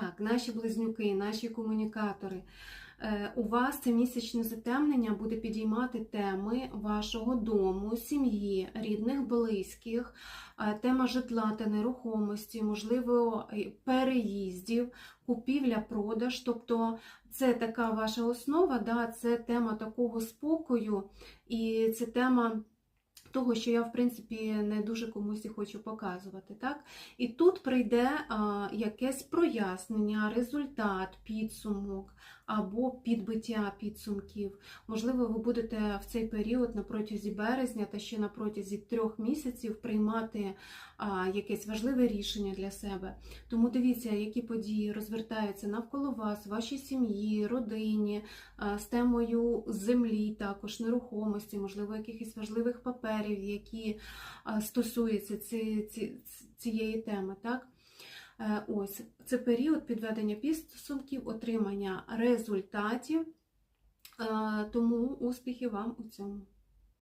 Так, наші близнюки, наші комунікатори. Е, У вас це місячне затемнення буде підіймати теми вашого дому, сім'ї, рідних, близьких, е, тема житла та нерухомості, можливо, переїздів, купівля-продаж. Тобто це така ваша основа, да, це тема такого спокою, і це тема. Того, що я, в принципі, не дуже комусь і хочу показувати. Так? І тут прийде а, якесь прояснення, результат, підсумок або підбиття підсумків. Можливо, ви будете в цей період на протязі березня та ще на протязі трьох місяців приймати якесь важливе рішення для себе. Тому дивіться, які події розвертаються навколо вас, вашій сім'ї, родині, з темою землі, також нерухомості, можливо, якихось важливих паперів, які стосуються ці, ці, цієї теми. Так? Е, Ось це період підведення підсумків, отримання результатів. Е, Тому успіхів вам у цьому.